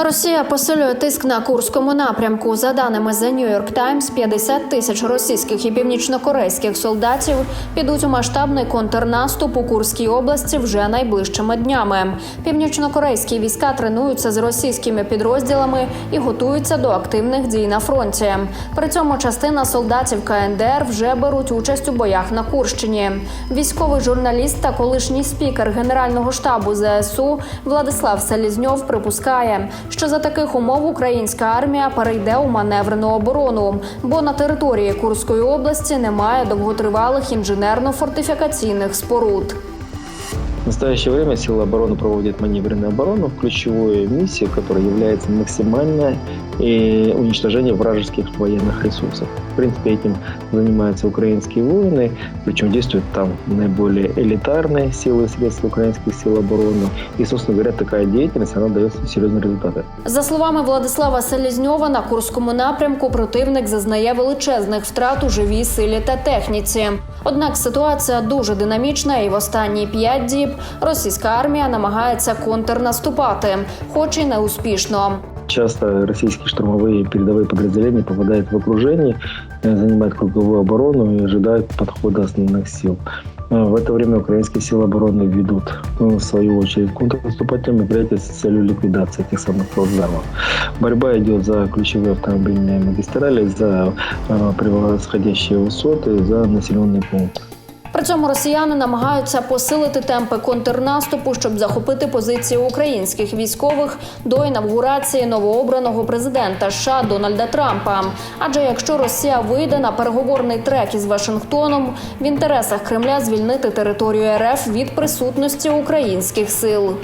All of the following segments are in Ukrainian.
Росія посилює тиск на курському напрямку. За даними The New York Times, 50 тисяч російських і північнокорейських солдатів підуть у масштабний контрнаступ у Курській області вже найближчими днями. Північнокорейські війська тренуються з російськими підрозділами і готуються до активних дій на фронті. При цьому частина солдатів КНДР вже беруть участь у боях на Курщині. Військовий журналіст та колишній спікер Генерального штабу ЗСУ Владислав Селізньов припускає, що за таких умов українська армія перейде у маневрену оборону, бо на території Курської області немає довготривалих інженерно-фортифікаційних споруд. В настоящее время силы обороны проводят маневренную оборону, в ключевой миссии, которая является максимальное и уничтожение вражеских военных ресурсов. В принципе, этим занимаются украинские воины, причем действуют там наиболее элитарные силы и средства украинских сил обороны. И, собственно говоря, такая деятельность, она дает серьезные результаты. За словами Владислава Селізньова, на Курському напрямку противник зазнає величезних втрат у живій силі та техніці. Однак ситуація дуже динамічна, і в останні п'ять діб російська армія намагається контрнаступати, хоч і не успішно. Часто российские штурмовые передовые подразделения попадают в окружение, э, занимают круговую оборону и ожидают подхода основных сил. Э, В это время украинские силы обороны ведут, э, в свою очередь, контрнаступательные мероприятия с целью ликвидации этих самых плацдармов. Борьба идет за ключевые автомобильные магистрали, за превосходящие высоты, за населенные пункты. При цьому росіяни намагаються посилити темпи контрнаступу, щоб захопити позиції українських військових до інавгурації новообраного президента США Дональда Трампа. Адже якщо Росія вийде на переговорний трек із Вашингтоном, в інтересах Кремля звільнити територію РФ від присутності українських сил.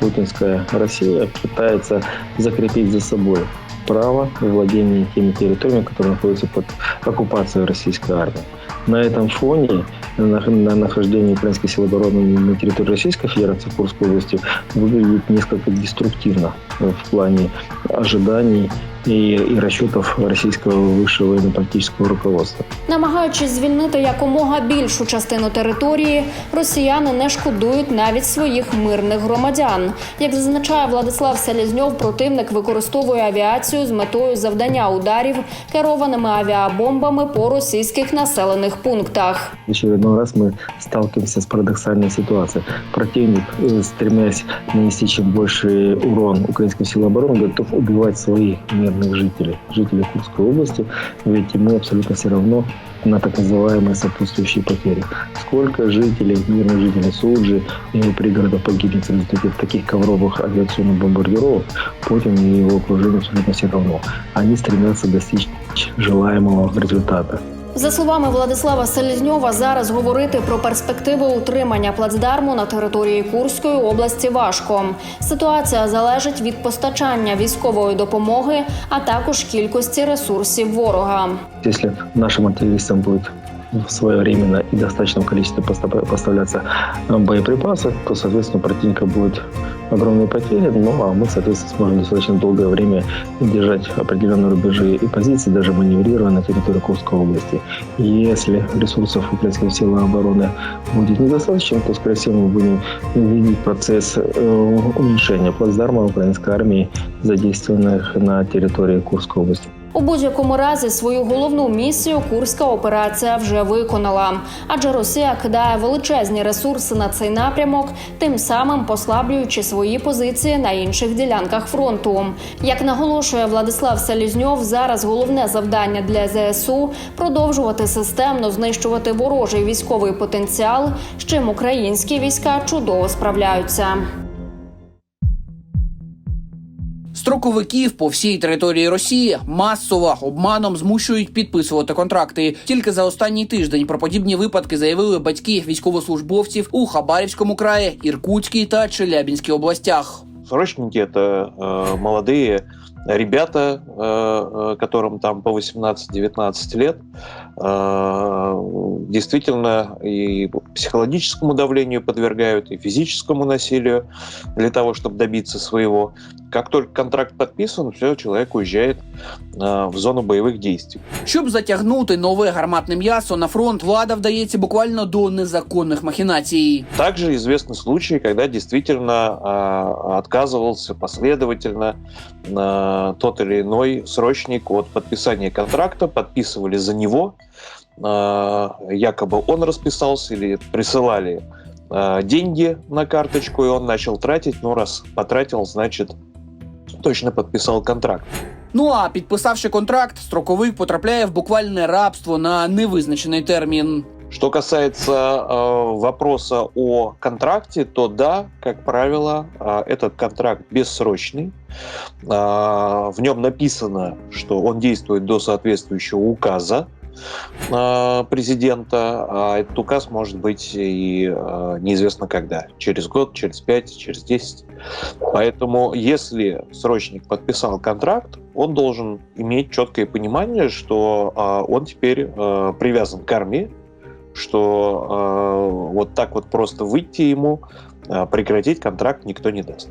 Путинская Россия пытается закрепить за собой право владения теми территориями, которые находятся под оккупацией российской армии. На этом фоне на на нахождение украинской силы обороны на территории Российской Федерации в Курской области выглядит несколько деструктивно э, в плане ожиданий и, и расчетов российского высшего военно-политического руководства. Намагаючись звільнити якомога більшу частину території, росіяни не шкодують навіть своїх мирних громадян. Як зазначає Владислав Селізньов, противник використовує авіацію з метою завдання ударів керованими авіабомбами по російських населених пунктах. В очередной раз мы сталкиваемся с парадоксальной ситуацией. Противник, э, стремясь нанести чем больше урон украинским силам обороны, готов убивать своих мирных жителей, жителей Курской области, ведь ему абсолютно все равно на так называемые сопутствующие потери. Сколько жителей, мирных жителей Суджи и его пригородов погибнет в результате таких ковровых авиационных бомбардировок, Путин и его окружение абсолютно все равно. Они стремятся достичь желаемого результата. За словами Владислава Селізньова, зараз говорити про перспективи утримання плацдарму на території Курської області важко. Ситуація залежить від постачання військової допомоги, а також кількості ресурсів ворога. Якщо нашим артиллеристам будет своевременно и достаточном количестве поставляться э, боеприпасы, то, соответственно, у противника будет огромные потери, ну а мы, соответственно, сможем достаточно долгое время держать определенные рубежи и позиции, даже маневрируя на территории Курской области. Если ресурсов украинских сил обороны будет недостаточно, то, скорее всего, мы будем видеть процесс э, уменьшения плацдарма украинской армии, задействованных на территории Курской области. У будь-якому разі свою головну місію курська операція вже виконала, адже Росія кидає величезні ресурси на цей напрямок, тим самим послаблюючи свої позиції на інших ділянках фронту. Як наголошує Владислав Селізньов, зараз головне завдання для ЗСУ продовжувати системно знищувати ворожий військовий потенціал, з чим українські війська чудово справляються. Строковиків по всій території Росії масово обманом змушують підписувати контракти. Тільки за останній тиждень про подібні випадки заявили батьки військовослужбовців у Хабарівському краї, Іркутській та Челябінській областях. Срочники это э, молодые ребята, э, э, которым там по 18-19 лет, э, действительно и психологическому давлению подвергают, и физическому насилию для того, чтобы добиться своего. Как только контракт подписан, все, человек уезжает э, в зону боевых действий. Щоб затягнути нове гарматне м'ясо на фронт, влада вдається буквально до незаконних махінацій. Также известны случаи, когда действительно э, отказывался последовательно э, тот или иной срочник от подписания контракта, подписывали за него, э, якобы он расписался или присылали э, деньги на карточку, и он начал тратить, ну раз потратил, значит точно подписал контракт. Ну а підписавши контракт, строковик потрапляє в буквальне рабство на невизначений термін. Что касается э, вопроса о контракте, то да, как правило, э, этот контракт бессрочный. Э, в нем написано, что он действует до соответствующего указа э, президента, а этот указ может быть и э, неизвестно когда, через год, через пять, через десять. Поэтому, если срочник подписал контракт, он должен иметь четкое понимание, что э, он теперь привязан к армии, что э, вот так вот просто выйти ему, э, прекратить контракт никто не даст.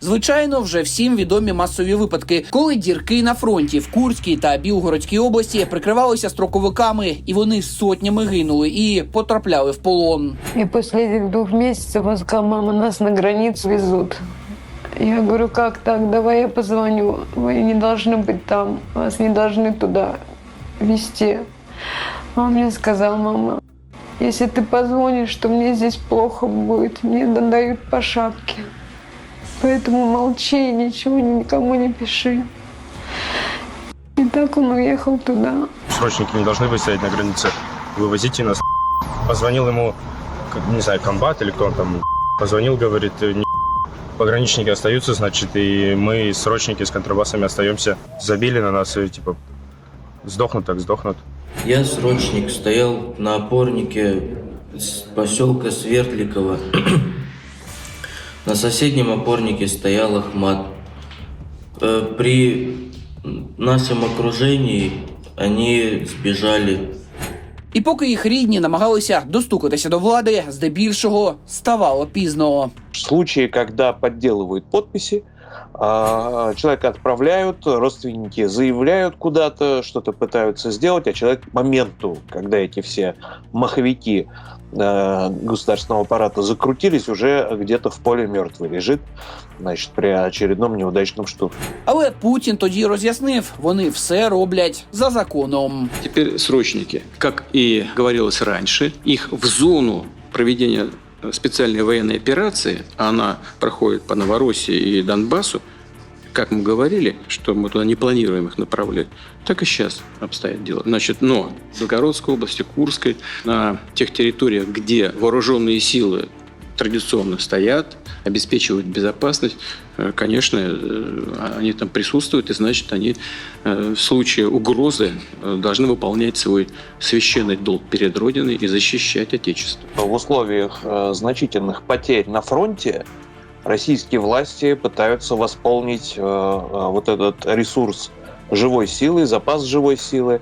Звичайно, вже всім відомі масові випадки, коли дірки на фронті в Курській та Білгородській області прикривалися строковиками, і вони сотнями гинули і потрапляли в полон. И после этих двух месяцев он сказал, мама, нас на границу везут. Я говорю, как так? Давай я позвоню. Вы не должны быть там. Вас не должны туда везти. Он мне сказал, мама, если ты позвонишь, что мне здесь плохо будет, мне дают по шапке. Поэтому молчи и ничего никому не пиши. И так он уехал туда. срочники не должны быть стоять на границе. Вывозите нас. Позвонил ему, не знаю, комбат или кто он там. Позвонил, говорит, «Не пограничники остаются, значит, и мы, срочники с контрабасами остаемся. Забили на нас и, типа, сдохнут так сдохнут. Я срочник, стоял на опорнике с поселка Свердликова. На соседнем опорнике стоял Ахмат. Э, При нашем окружении они сбежали. І поки їх рідні намагалися достукатися до влади, здебільшого ставало пізно. Случаи, когда подделывают подписи, человека отправляют, родственники заявляют куда-то, что-то пытаются сделать, а человек к моменту, когда эти все маховики э, государственного аппарата закрутились, уже где-то в поле мертвый лежит, значит, при очередном неудачном штурме. Але Путін тоді роз'яснив, вони все роблять за законом. Теперь срочники, как и говорилось раньше, их в зону проведения э, специальной военной операции, а она проходит по Новороссии и Донбассу, как мы говорили, что мы туда не планируем их направлять, так и сейчас обстоят дела. Значит, но в Белгородской области, Курской, на тех территориях, где вооруженные силы традиционно стоят, обеспечивают безопасность, э, конечно, э, они там присутствуют, и значит, они э, в случае угрозы должны выполнять свой священный долг перед Родиной и защищать Отечество. В условиях значительных потерь на фронте российские власти пытаются восполнить вот этот ресурс живой силы, запас живой силы.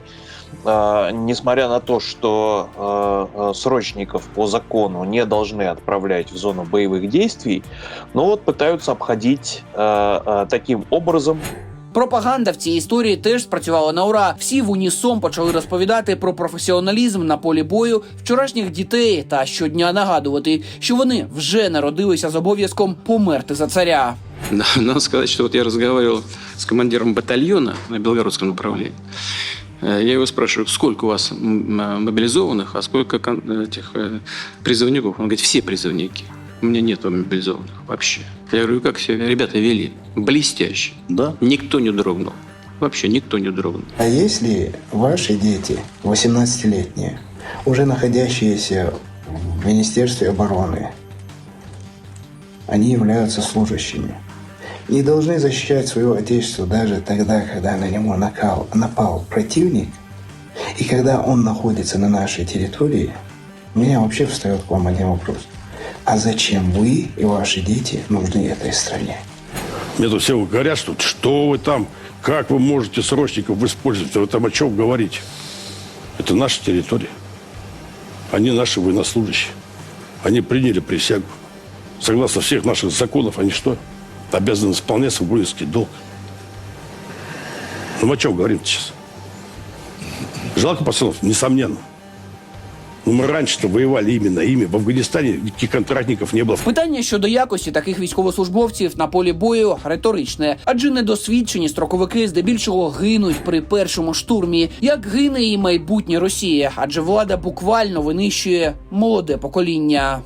Э, несмотря на то, что э, э, срочников по закону не должны отправлять в зону боевых действий, но вот пытаются обходить э, э, таким образом Пропаганда в цій історії теж спрацювала на ура. Всі в унісон почали розповідати про професіоналізм на полі бою вчорашніх дітей та щодня нагадувати, що вони вже народилися з обов'язком померти за царя. Да, Надо сказать, что вот я разговаривал с командиром батальона на Белгородском направлении. Э, Я его спрашиваю, сколько у вас э, мобилизованных, а сколько кон- этих э, призывников? Он говорит, все призывники. У меня нет мобилизованных вообще. Я говорю, как все ребята вели? Блестяще. Да. Никто не дрогнул. Вообще никто не дрогнул. А если ваши дети, 18-летние, уже находящиеся в Министерстве обороны, они являются служащими, не должны защищать свое отечество даже тогда, когда на него накал, напал противник, и когда он находится на нашей территории, у меня вообще встает к вам один вопрос. А зачем вы и ваши дети нужны этой стране? Мне тут все говорят, что что вы там, как вы можете срочников использовать, вы там о чем говорите. Это наша территория. Они наши военнослужащие. Они приняли присягу. Согласно всех наших законов, они что? Обязаны исполнять свой воинский долг. Ну, мы о чем говорим сейчас? Жалко пацанов, несомненно. Но мы раньше-то воевали именно ими. В Афганистане никаких контрактников не было. Питання щодо якості таких військовослужбовців на полі бою риторичне, адже недосвідчені строковики здебільшого гинуть при першому штурмі, як гине і майбутнє Росія, адже влада буквально винищує молоде покоління.